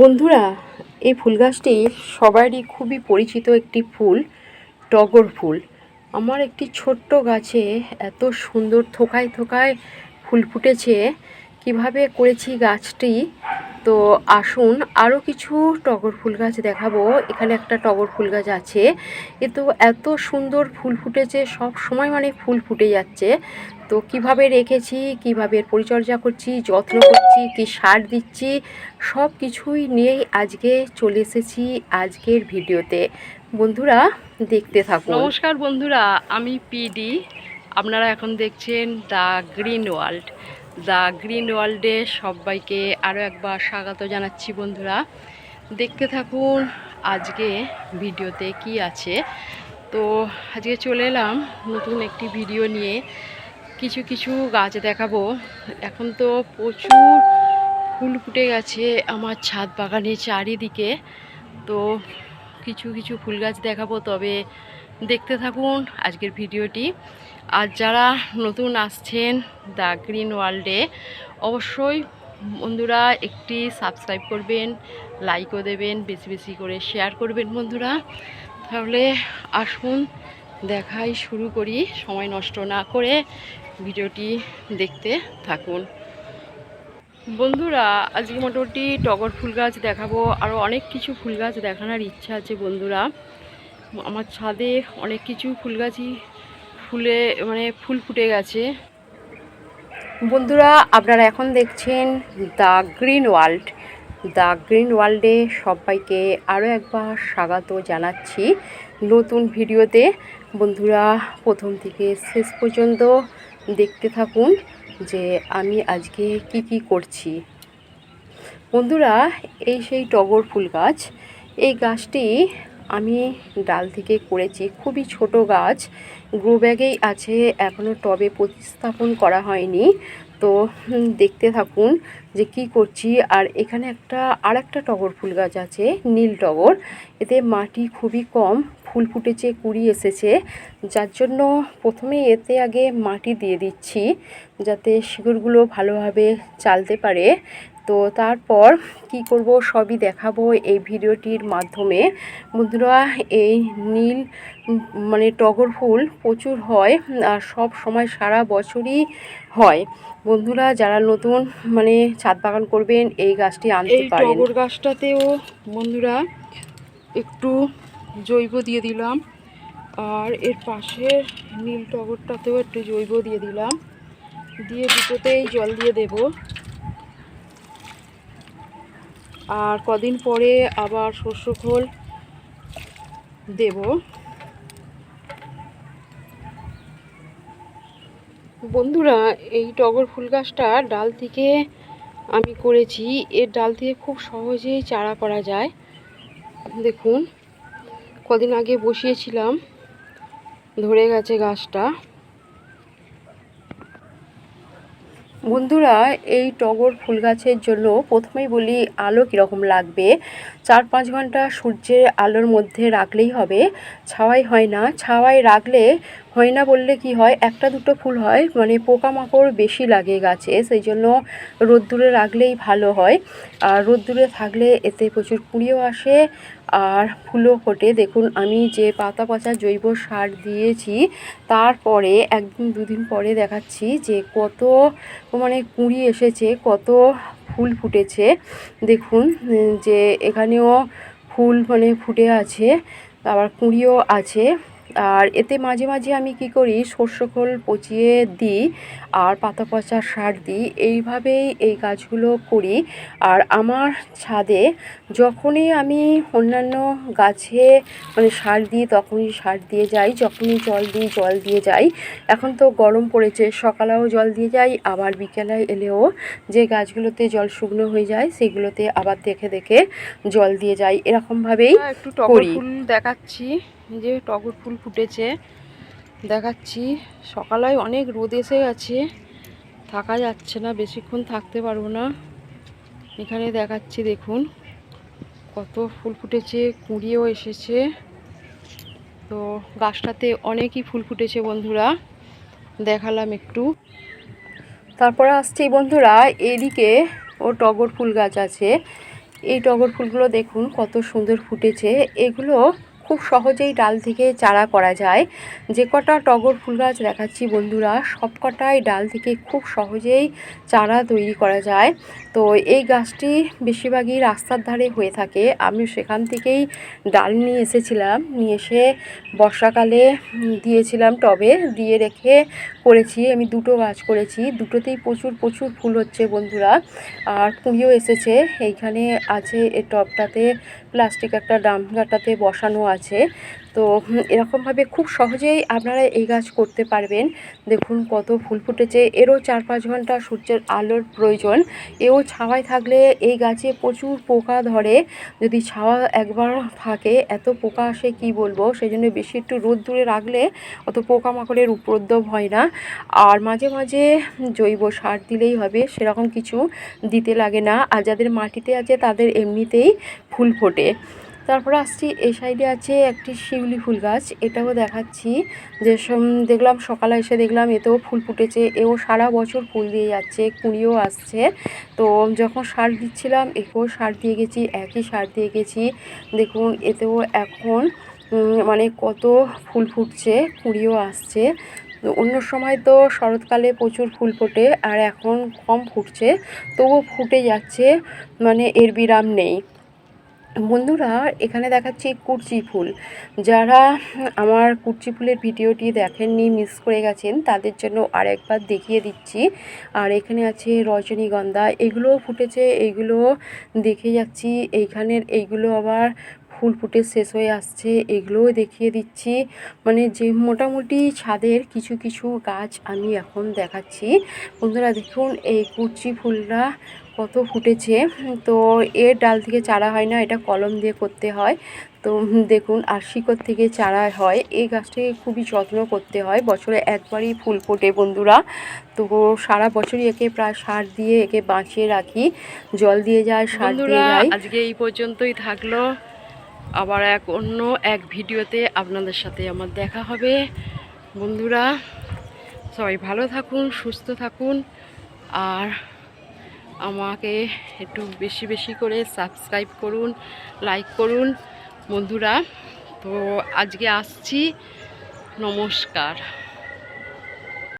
বন্ধুরা, এই ফুল গাছটি সবারই খুবই পরিচিত একটি ফুল, টগর ফুল। আমার একটি ছোট্ট গাছে এত সুন্দর থোকায় থোকায় ফুল ফুটেছে। কীভাবে করেছি গাছটি? তো আসুন আরও কিছু টগর ফুল গাছ দেখাবো। এখানে একটা টগর ফুল গাছ আছে। এ তো এত সুন্দর ফুল ফুটেছে, সব সময় মানে ফুল ফুটে যাচ্ছে। তো কীভাবে রেখেছি, কীভাবে পরিচর্যা করছি, যত্ন করছি, কি সার দিচ্ছি, সব কিছুই নিয়েই আজকে চলে এসেছি আজকের ভিডিওতে। বন্ধুরা, দেখতে থাকুন। নমস্কার বন্ধুরা, আমি পিডি। আপনারা এখন দেখছেন the green world. The green ওয়ার্ল্ডে সবাইকে আরও একবার স্বাগত জানাচ্ছি, বন্ধুরা। দেখতে থাকুন আজকে ভিডিওতে কি আছে। তো আজকে চলে এলাম নতুন একটি ভিডিও নিয়ে। কিছু কিছু গাছ দেখাবো। এখন তো প্রচুর ফুল ফুটে গেছে আমার ছাদ বাগানের চারিদিকে। তো কিছু কিছু ফুল গাছ দেখাবো, তবে দেখতে থাকুন আজকের ভিডিওটি। আর যারা নতুন আসছেন দ্য গ্রিন ওয়ার্ল্ডে, অবশ্যই বন্ধুরা একটি সাবস্ক্রাইব করবেন লাইকও দেবেন, বেশি বেশি করে শেয়ার করবেন বন্ধুরা। তাহলে আসুন, দেখাই শুরু করি, সময় নষ্ট না করে ভিডিওটি দেখতে থাকুন। বন্ধুরা, আজকে মোটামুটি টগর ফুল গাছ দেখাবো আরও অনেক কিছু ফুল গাছ দেখানোর ইচ্ছা আছে বন্ধুরা। আমার ছাদে অনেক কিছু ফুল গাছই ফুলে মানে ফুল ফুটে গেছে। বন্ধুরা, আপনারা এখন দেখছেন the green world. The green ওয়ার্ল্ডে সবাইকে আরও একবার স্বাগত জানাচ্ছি নতুন ভিডিওতে। বন্ধুরা, প্রথম থেকে শেষ পর্যন্ত দেখতে থাকুন যে আমি আজকে কি কি করছি। বন্ধুরা, এই সেই টগর ফুল গাছ, এই গাছটি আমি ডাল থেকে করেছি। খুবই ছোট গাছ। গ্রো ব্যাগেই আছে এখনও টবে প্রতিস্থাপন করা হয়নি। তো দেখতে থাকুন যে কি করছি। আর এখানে একটা আর একটা টগর ফুল গাছ আছে, নীল টগর। এতে মাটি খুবই কম, ফুল ফুটেছে, কুড়ি এসেছে। যার জন্য প্রথমে এতে আগে মাটি দিয়ে দিচ্ছি, যাতে শিকড়গুলো ভালোভাবে চালতে পারে। তো তারপর কি করব সবই দেখাবো এই ভিডিওটির মাধ্যমে। বন্ধুরা এই নীল মানে টগর ফুল প্রচুর হয় আর সব সময় সারা বছরই হয়। বন্ধুরা যারা নতুন মানে ছাদ বাগান করবেন এই গাছটি আনতে পারেন। টগর গাছটাতেও বন্ধুরা একটু জৈব দিয়ে দিলাম। আর এর পাশে নীল টগরটাতেও একটু জৈব দিয়ে দিলাম। দিয়ে দুটোতেই জল দিয়ে দেব। আর কদিন পরে আবার শস্য খোল দেব। বন্ধুরা, এই টগর ফুল গাছটা ডাল থেকে আমি করেছি। এর ডাল থেকে খুব সহজেই চারা করা যায়। দেখুন, কদিন আগে বসিয়েছিলাম, ধরে গেছে গাছটা। বন্ধুরা, এই টগর ফুল গাছের জন্য প্রথমেই বলি, আলো কীরকম লাগবে? চার পাঁচ ঘণ্টা সূর্যের আলোর মধ্যে রাখলেই হবে। ছাওয়াই হয় না। ছাওয়াই রাখলে হয় না বললে কি হয়? একটা দুটো ফুল হয় মানে পোকামাকড় বেশি লাগে গাছে সেই জন্য রোদ্দুরে রাখলেই ভালো হয়। আর রোদ্দুরে থাকলে এতে প্রচুর কুঁড়িও আসে আর ফুলও ফোটে। দেখুন, আমি যে পাতা পচা জৈব সার দিয়েছি, তারপরে একদিন দুদিন পরে দেখাচ্ছি যে কত মানে কুঁড়ি এসেছে, কত ফুল ফুটেছে। দেখুন, যে এখানেও ফুল মানে ফুটে আছে, আবার কুঁড়িও আছে। আর এতে মাঝে মাঝে আমি কি করি সর্ষ খোল পচিয়ে দিই আর পাতা পচা সার দিই। এইভাবেই এই গাছগুলো করি। আর আমার ছাদে যখনই আমি অন্যান্য গাছে মানে সার দিই তখনই সার দিয়ে যাই। যখনই জল দিই জল দিয়ে যাই। এখন তো গরম পড়েছে সকালেও জল দিয়ে যাই। আবার বিকেলে এলেও যে গাছগুলোতে জল শুকনো হয়ে যায় সেগুলোতে আবার দেখে দেখে জল দিয়ে যাই। এরকমভাবেই একটু করি। দেখাচ্ছি। যে টগর ফুল ফুটেছে, দেখাচ্ছি। সকালে অনেক রোদ এসে গেছে, থাকা যাচ্ছে না, বেশিক্ষণ থাকতে পারব না। এখানে দেখাচ্ছি, দেখুন, কত ফুল ফুটেছে, কুঁড়িও এসেছে। তো গাছটাতে অনেকই ফুল ফুটেছে বন্ধুরা, দেখালাম একটু। তারপরে আসছি বন্ধুরা, এদিকে ও টগর ফুল গাছ আছে। এই টগর ফুলগুলো দেখুন, কত সুন্দর ফুটেছে। এগুলো খুব সহজেই ডাল থেকে চারা করা যায়। যে কটা টগর ফুল গাছ দেখাচ্ছি বন্ধুরা, সব কটাই ডাল থেকে খুব সহজেই চারা তৈরি করা যায়। তো এই গাছটি বেশিরভাগই রাস্তার ধারে হয়ে থাকে। আমি সেখান থেকেই ডাল নিয়ে এসেছিলাম। নিয়ে এসে বর্ষাকালে দিয়েছিলাম টবে, দিয়ে রেখে করেছি। আমি দুটো গাছ করেছি। দুটোতেই প্রচুর প্রচুর ফুল হচ্ছে বন্ধুরা। আর কুঁড়িও এসেছে। এইখানে আছে এই টবটাতে, প্লাস্টিক একটা ডামগাটাতে বসানো আছে। তো এরকমভাবে খুব সহজেই আপনারা এই গাছ করতে পারবেন। দেখুন কত ফুল ফুটেছে। এরও চার পাঁচ ঘণ্টা সূর্যের আলোর প্রয়োজন। এও ছাওয়ায় থাকলে এই গাছে প্রচুর পোকা ধরে। যদি ছাওয়া একবার থাকে, এত পোকা আসে কি বলব? সেই জন্য বেশি একটু রোদ দূরে রাখলে অত পোকামাকড়ের উপদ্রব হয় না। আর মাঝে মাঝে জৈব সার দিলেই হবে, সেরকম কিছু দিতে লাগে না। আর যাদের মাটিতে আছে, তাদের এমনিতেই ফুল ফোটে। তারপরে আসছি এই সাইডে আছে একটি শিউলি ফুল গাছ, এটাও দেখাচ্ছি। যে দেখলাম সকালে এসে দেখলাম এতেও ফুল ফুটেছে, এও সারা বছর ফুল দিয়ে যাচ্ছে, কুঁড়িও আসছে। তো যখন সার দিচ্ছিলাম, একেও সার দিয়ে গেছি, একই সার দিয়ে গেছি। দেখুন, এতেও এখন মানে কত ফুল ফুটছে, কুঁড়িও আসছে। অন্য সময় তো শরৎকালে প্রচুর ফুল ফোটে, আর এখন কম ফুটছে, তবুও ফুটে যাচ্ছে মানে এর বিরাম নেই। বন্ধুরা, এখানে দেখাচ্ছি কুর্চি ফুল। যারা আমার কুর্চি ফুলের ভিডিওটি দেখেননি মিস করে গেছেন, তাদের জন্য আরেকবার দেখিয়ে দিচ্ছি। আর এখানে আছে রজনীগন্ধা এগুলো ফুটেছে এইগুলো দেখে যাচ্ছি। এইখানের, এইগুলো আবার ফুল ফুটে শেষ হয়ে আসছে এগুলোও দেখিয়ে দিচ্ছি। মানে যে মোটামুটি ছাদের কিছু কিছু গাছ আমি এখন দেখাচ্ছি। বন্ধুরা দেখুন এই কুচি ফুলটা কত ফুটেছে। তো এর ডাল থেকে চারা হয় না এটা কলম দিয়ে করতে হয়। তো দেখুন আর শিকড় থেকে চারা হয়। এই গাছটাকে খুবই যত্ন করতে হয়। বছরে একবারই ফুল ফোটে বন্ধুরা। তো সারা বছরই একে প্রায় সার দিয়ে একে বাঁচিয়ে রাখি। জল দিয়ে যায় সার দিয়ে যায়। আজকে এই পর্যন্তই থাকল। আবার এক অন্য এক ভিডিওতে আপনাদের সাথে আমার দেখা হবে। বন্ধুরা, সবাই ভালো থাকুন, সুস্থ থাকুন, আর আমাকে একটু বেশি বেশি করে সাবস্ক্রাইব করুন লাইক করুন। বন্ধুরা, তো আজকে আসছি। নমস্কার।